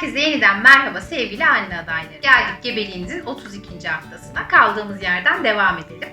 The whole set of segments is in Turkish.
Herkese yeniden merhaba sevgili anne adayları. Geldik gebeliğinizin 32. haftasına. Kaldığımız yerden devam edelim.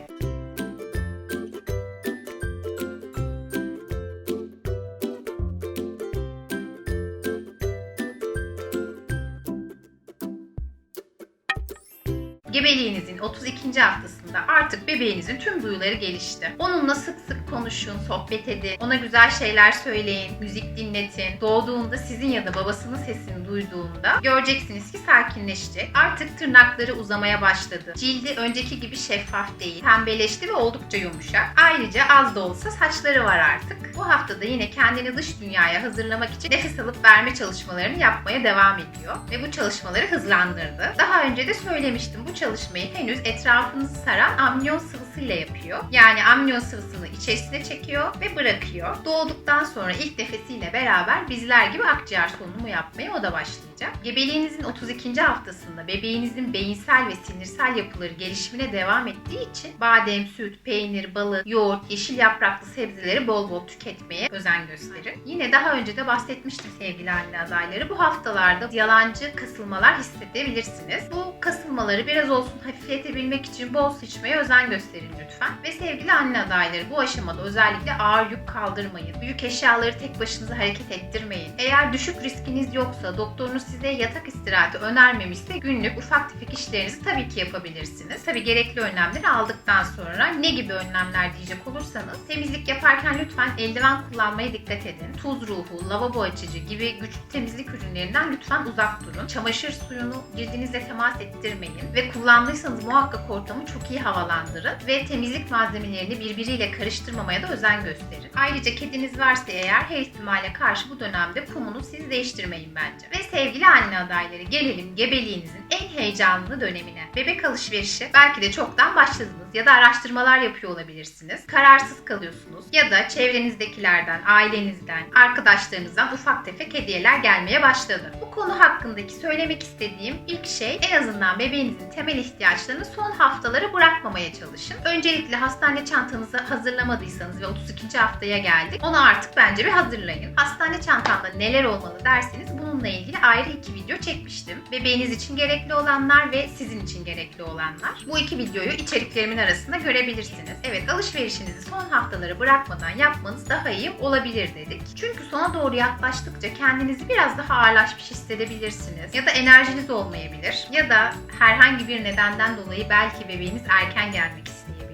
Gebeliğinizin 32. haftasında artık bebeğinizin tüm duyuları gelişti. Onunla sık sık konuşun, sohbet edin, ona güzel şeyler söyleyin, müzik dinletin. Doğduğunda sizin ya da babasının sesini duyduğunda göreceksiniz ki sakinleşecek. Artık tırnakları uzamaya başladı. Cildi önceki gibi şeffaf değil, pembeleşti ve oldukça yumuşak. Ayrıca az da olsa saçları var artık. Bu haftada yine kendini dış dünyaya hazırlamak için nefes alıp verme çalışmalarını yapmaya devam ediyor ve bu çalışmaları hızlandırdı. Daha önce de söylemiştim bu çalışmayı henüz etrafınızı saran amniyon sıvısıyla yapıyor. Yani amniyon sıvısını içerisine çekiyor ve bırakıyor. Doğduktan sonra ilk nefesiyle beraber bizler gibi akciğer solunumu yapmaya o da başlayacak. Gebeliğinizin 32. haftasında bebeğinizin beyinsel ve sinirsel yapıları gelişimine devam ettiği için badem, süt, peynir, balık, yoğurt, yeşil yapraklı sebzeleri bol bol tüketmeye özen gösterin. Yine daha önce de bahsetmiştim sevgili anne adayları. Bu haftalarda yalancı kasılmalar hissedebilirsiniz. Bu kasılmaları biraz olsun hafifletebilmek için bol sıçmaya özen gösterin lütfen. Ve sevgili anne adayları bu aşamada özellikle ağır yük kaldırmayın. Büyük eşyaları tek başınıza hareket ettirmeyin. Eğer düşük riskiniz yoksa, doktorunuz size yatak istirahati önermemişse günlük ufak tefek işlerinizi tabii ki yapabilirsiniz. Tabii gerekli önlemleri aldıktan sonra ne gibi önlemler diyecek olursanız temizlik yaparken lütfen eldiven kullanmaya dikkat edin. Tuz ruhu, lavabo açıcı gibi güçlü temizlik ürünlerinden lütfen uzak durun. Çamaşır suyunu cildinizle temas ettirmeyin ve kullandıysanız muhakkak ortamı çok iyi havalandırın ve temizlik malzemelerini birbiriyle karıştırmamaya da özen gösterin. Ayrıca kediniz varsa eğer her ihtimale karşı bu dönemde kumunu siz değiştirmeyin bence. Ve sevgili anne adayları gelelim gebeliğinizin en heyecanlı dönemine. Bebek alışverişi belki de çoktan başladınız ya da araştırmalar yapıyor olabilirsiniz. Kararsız kalıyorsunuz ya da çevrenizdekilerden, ailenizden, arkadaşlarınızdan ufak tefek hediyeler gelmeye başladı. Bu konu hakkındaki söylemek istediğim ilk şey en azından bebeğinizin temel ihtiyaçlarını son haftalara bırakmamaya çalışın. Öncelikle hastane çantanızı hazırlamadıysanız ve 32. haftaya geldik. Onu artık bence bir hazırlayın. Hastane çantanda neler olmalı derseniz bununla ilgili ayrı iki video çekmiştim. Bebeğiniz için gerekli olanlar ve sizin için gerekli olanlar. Bu iki videoyu içeriklerimin arasında görebilirsiniz. Evet alışverişinizi son haftalara bırakmadan yapmanız daha iyi olabilir dedik. Çünkü sona doğru yaklaştıkça kendinizi biraz daha ağırlaşmış hissedebilirsiniz. Ya da enerjiniz olmayabilir. Ya da herhangi bir nedenden dolayı belki bebeğiniz erken gelmek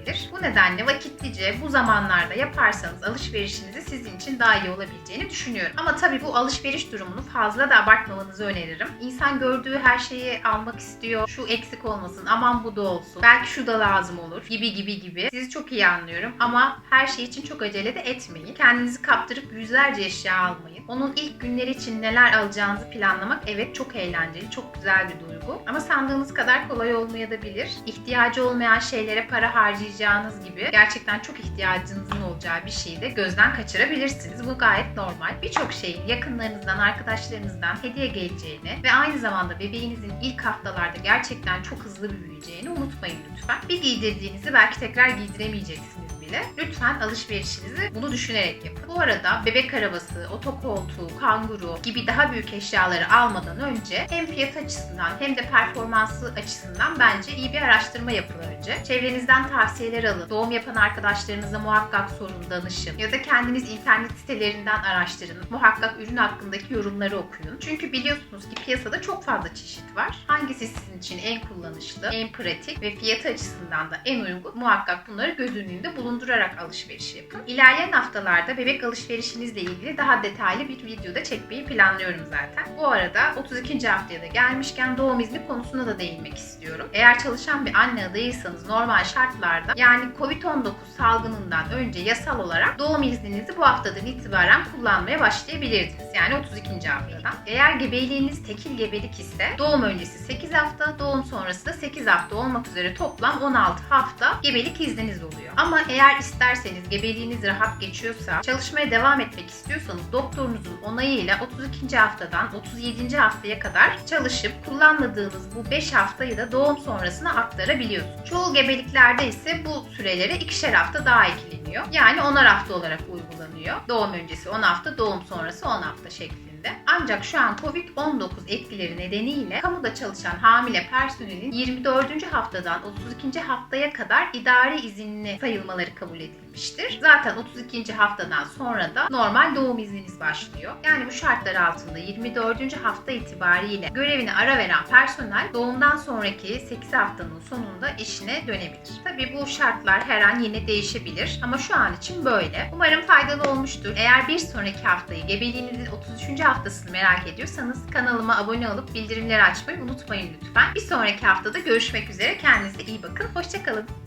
isteyebilir. Bu nedenle vakitlice bu zamanlarda yaparsanız alışverişinizi sizin için daha iyi olabileceğini düşünüyorum. Ama tabii bu alışveriş durumunu fazla da abartmamanızı öneririm. İnsan gördüğü her şeyi almak istiyor. Şu eksik olmasın, aman bu da olsun. Belki şu da lazım olur gibi gibi gibi. Sizi çok iyi anlıyorum ama her şey için çok acele de etmeyin. Kendinizi kaptırıp yüzlerce eşya almayın. Onun ilk günleri için neler alacağınızı planlamak evet çok eğlenceli, çok güzel bir duygu. Ama sandığınız kadar kolay olmayabilir. İhtiyacı olmayan şeylere para harcayacağınız gibi gerçekten çok ihtiyacınızın olacağı bir şeyi de gözden kaçırabilirsiniz. Bu gayet normal. Birçok şeyin yakınlarınızdan, arkadaşlarınızdan hediye geleceğini ve aynı zamanda bebeğinizin ilk haftalarda gerçekten çok hızlı büyüyeceğini unutmayın lütfen. Bir giydirdiğinizi belki tekrar giydiremeyeceksiniz bile. Lütfen alışverişinizi bunu düşünerek yapın. Bu arada bebek arabası, otokoltuğu, kanguru gibi daha büyük eşyaları almadan önce hem fiyat açısından hem de performansı açısından bence iyi bir araştırma yapın önce. Çevrenizden tavsiyeler alın. Doğum yapan arkadaşlarınıza muhakkak sorun, danışın. Ya da kendiniz internet sitelerinden araştırın. Muhakkak ürün hakkındaki yorumları okuyun. Çünkü biliyorsunuz ki piyasada çok fazla çeşit var. Hangisi sizin için en kullanışlı, en pratik ve fiyatı açısından da en uygun muhakkak bunları göz önünde bulundurarak alışveriş yapın. İlerleyen haftalarda bebek alışverişinizle ilgili daha detaylı bir videoda çekmeyi planlıyorum zaten. Bu arada 32. haftaya da gelmişken doğum izni konusuna da değinmek istiyorum. Eğer çalışan bir anne adayıysanız normal şartlarda yani Covid-19 salgınından önce yasal olarak doğum izninizi bu haftadan itibaren kullanmaya başlayabilirdiniz. Yani 32. haftadan. Eğer gebeliğiniz tekil gebelik ise doğum öncesi 8 hafta, doğum sonrası da 8 hafta olmak üzere toplam 16 hafta gebelik izniniz oluyor. Ama eğer isterseniz gebeliğiniz rahat geçiyorsa, çalışmaya devam etmek istiyorsanız doktorunuzun onayıyla 32. haftadan 37. haftaya kadar çalışıp kullanmadığınız bu 5 haftayı da doğum sonrasına aktarabiliyorsunuz. Çoğu gebeliklerde ise bu sürelere ikişer hafta daha ekleniyor. Uygulanıyor. Yani 10'ar hafta olarak uygulanıyor. Doğum öncesi 10 hafta, doğum sonrası 10 hafta şeklinde. Ancak şu an Covid-19 etkileri nedeniyle kamuda çalışan hamile personelin 24. haftadan 32. haftaya kadar idari izinli sayılmaları kabul edilmiştir. Zaten 32. haftadan sonra da normal doğum izniniz başlıyor. Yani bu şartlar altında 24. hafta itibariyle görevine ara veren personel doğumdan sonraki 8 haftanın sonunda işine dönebilir. Tabii bu şartlar her an yine değişebilir ama şu an için böyle. Umarım faydalı olmuştur. Eğer bir sonraki haftayı gebeliğinizin 33. haftasını merak ediyorsanız kanalıma abone olup bildirimleri açmayı unutmayın lütfen. Bir sonraki haftada görüşmek üzere. Kendinize iyi bakın. Hoşçakalın.